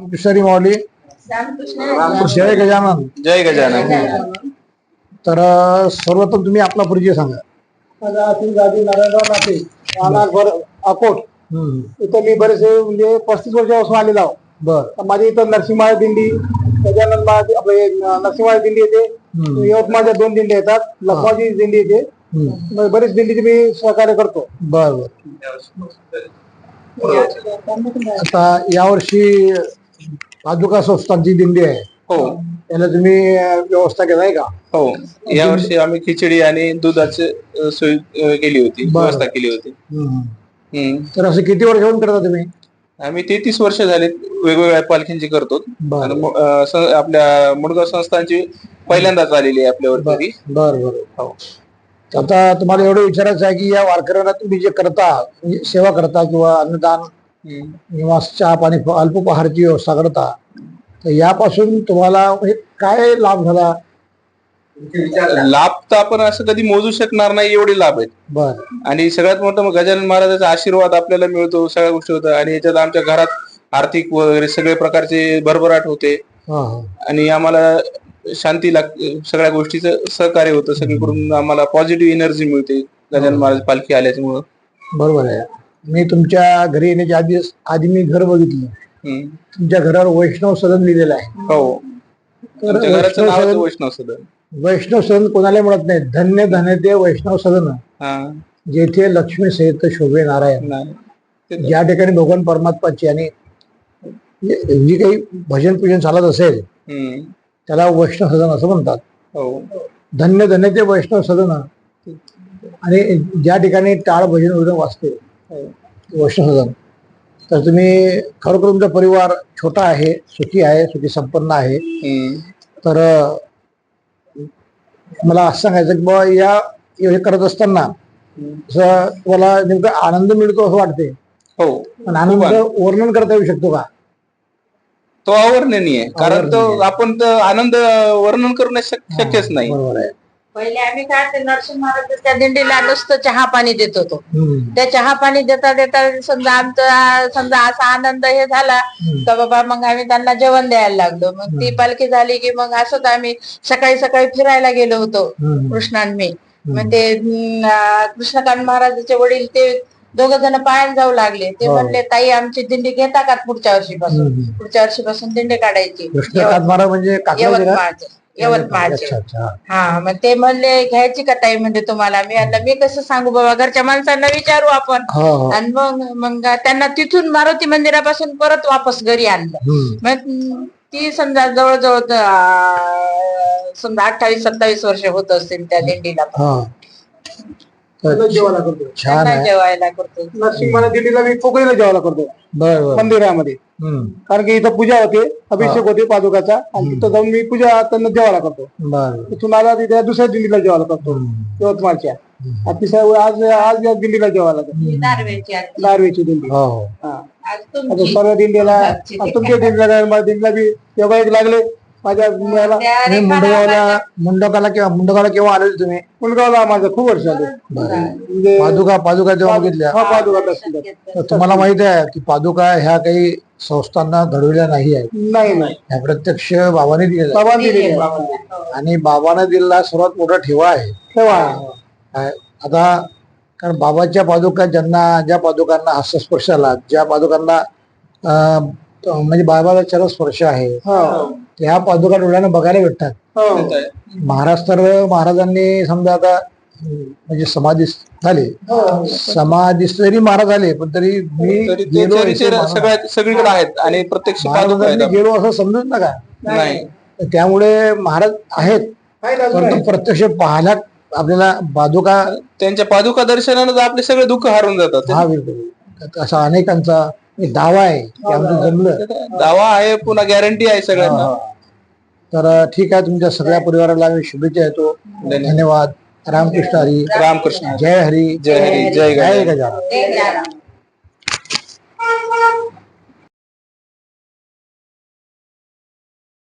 किशोरी माऊली. जय गजानन. जय गजानन. तर सर्वप्रथम तुम्ही आपला परिचय सांगा. माझा अतुल गादी नारायणराव नाते. राहणार भर अकोट. इथं मी बरेचसे म्हणजे पस्तीस वर्षापासून आलेलो आहो. बर. तर माझी इथं नरसिंहमाळ दिंडी गजानन महाराज आपले न- नरसिंहमाळ दिंडी येते. यवतमाळच्या दोन दिंडी येतात. लखमाची दिंडी येते. बरेच दिंडीचे मी सहकार्य करतो. बर बर. आता यावर्षी पादुका संस्थांची दिंडी आहे. हो. त्याला तुम्ही व्यवस्था केलाय का? हो. यावर्षी आम्ही खिचडी आणि दुधाची सोय केली होती. व्यवस्था केली होती. हम्म. तर असं किती वर्षाहून करता तुम्ही? आम्ही तेहतीस वर्ष झाले वेगवेगळ्या पालखींची करतो. बर. आणि मु- अ, स- आपल्या मुडगाव संस्थांची पहिल्यांदाच आलेली आहे आपल्यावरती बर बर. हो. आता तुम्हाला एवढं विचारायचं आहे की या वारकऱ्यांना तुम्ही जे करता म्हणजे सेवा करता किंवा अन्नदान. निवास चहा पाणी अल्पोपहाराची व्यवस्था करता तर यापासून तुम्हाला काय लाभ झाला? लाभ तर आपण असं कधी मोजू शकणार नाही एवढे लाभ आहेत. बर. आणि सगळ्यात मोठं गजानन महाराजाचा आशीर्वाद आपल्याला मिळतो सगळ्या गोष्टी होतात. आणि याच्यात आमच्या घरात आर्थिक वगैरे सगळे प्रकारचे भरभराट होते. आणि आम्हाला शांती लागते सगळ्या गोष्टीचं सहकार्य होतं. सगळीकडून आम्हाला पॉझिटिव्ह एनर्जी मिळते. गजानन महाराज पालखी आल्याच्यामुळं. बरोबर आहे. मी तुमच्या घरी येण्याच्या आधी आधी मी घर बघितलं. तुमच्या घरावर वैष्णव सदन लिहिलेलं आहे. हो. तर आमच्या घराचं वैष्णव सदन वैष्णव सदन. वैष्णव सदन कोणाला मिळत नाही. धन्य धन्य ते वैष्णव सदन. हा. जेथे लक्ष्मी सहित शोभे नारायण. नाही. ते- ज्या ठिकाणी भगवान परमात्माची आणि जे जी काही भजन पूजन चालत असेल हम्म. त्याला वैष्णव सदन असं म्हणतात. हो. धन्य धन्य ते वैष्णव सदन. आणि ज्या ठिकाणी टाळ भजन वगैरे वाचते हो. ते वैष्णव सदन तर तुम्ही खरोखर तुमचा परिवार छोटा आहे सुखी आहे सुखी संपन्न आहे. तर मला असं सांगायचं की बाबा या हे करत असताना असं तुम्हाला नेमका आनंद मिळतो असं वाटते हो. पण आनंद वर्णन करता येऊ शकतो का? तो अवर्णनीय कारण तो. आपण तर आनंद वर्णन करणं शक- शक्यच नाही. बरोबर आहे. पहिले आम्ही काय ते नरसिंह महाराजांच्या दिंडीला नुसतं चहा पाणी देत होतो. त्या चहा पाणी देता देता समजा आमचा समजा असा आनंद हे झाला. का बाबा मग आम्ही त्यांना जेवण द्यायला लागलो मग ती पालखी झाली की मग असंच आम्ही सकाळी सकाळी फिरायला गेलो होतो. कृष्णान मी मग ते कृष्णकांत महाराजाचे वडील ते दोघ जण पायाला जाऊ लागले ते हो. म्हणले ताई आमची दिंडी घेता का पुढच्या वर्षीपासून. पुढच्या वर्षीपासून दिंडी काढायची म्हणजे यवतमाळचे यवतमाळचे अच्छा अच्छा हा. मग ते म्हणले घ्यायची का ताई? म्हणजे तुम्हाला. मी आता मी कसं सांगू बाबा घरच्या माणसांना विचारू आपण. हो हो. आणि मग मग त्यांना तिथून मारुती मंदिरापासून परत वापस घरी आणलं. हम्म. मग ती समजा जवळजवळ अं, समजा अठ्ठावीस सत्तावीस वर्ष होत असतील त्या दिंडीला. हा. त्यांना जेवायला करतो. छान त्यांना आहे. जेवायला करतो. नरसिंहमाळ दिंडीला मी जेवायला करतो. बर बर. मंदिरामध्ये. हम्म. कारण की इथं पूजा होते अभिषेक होते पादुकाचा आणि तिथं जाऊन मी पूजा त्यांना जेवायला करतो. बर. तिथून आला तिथे दुसऱ्या दिंडीला जेवायला करतो. यवतमाळच्या. आणि तिसऱ्या वेळी आज आज या दिंडीला जेवायला करतो. ही दारव्याची आरती. दारवेची दिंडी हो. आज आता तुमची. सर्व दिंडीला तुमच्या दिंडीला माझ्या दिंडीला बी एक लागले. माझ्या मुलाला रेखाला मुंडगावला मुंडकाला किंवा मुंडगावला केव्हा आलेले तुम्ही मुलगावला माझं खूप वर्ष झाले. म्हणजे पादुका पादुका जेव्हा बघितल्या. हा पादुका तर. तुम्हाला माहीत आहे की पादुका ह्या काही संस्थांना घडवल्या नाही आहेत. नाही नाही. ह्या प्रत्यक्ष बाबाने दिलेल्या बाबा. आणि बाबाने दिलेला सर्वात मोठा ठेवा आहे. तेव्हा काय? आता कारण बाबाच्या पादुका ज्यांना ज्या पादुकांना हस्तस्पर्श आला ज्या पादुकांना म्हणजे बाबाचा चरण स्पर्श आहे. हा त्या पादुका डोळ्यानं बघायला भेटतात. हो. महाराज तर महाराजांनी समजा आता म्हणजे समाधी झाले. हो. समाधी जरी महाराज झाले पण तरी मी गेलो सगळीकडे आहेत आणि प्रत्यक्ष महाराजांनी. गेलो असं समजूच नका. नाही. त्यामुळे महाराज आहेत. परंतु. प्रत्यक्ष पाहायला आपल्याला पादुका त्यांच्या पादुका दर्शनानं आपले सगळे दुःख हारून जातात. हा बिलकुल. असा अनेकांचा दावा आहे की आमचं जमलं. दावा आहे पुन्हा गॅरंटी आहे सगळ्यांना. तर ठीक आहे तुमच्या सगळ्या परिवाराला मी शुभेच्छा देतो. धन्यवाद. रामकृष्ण हरी. रामकृष्ण जय हरी. जय हरी. जय जय गजानन.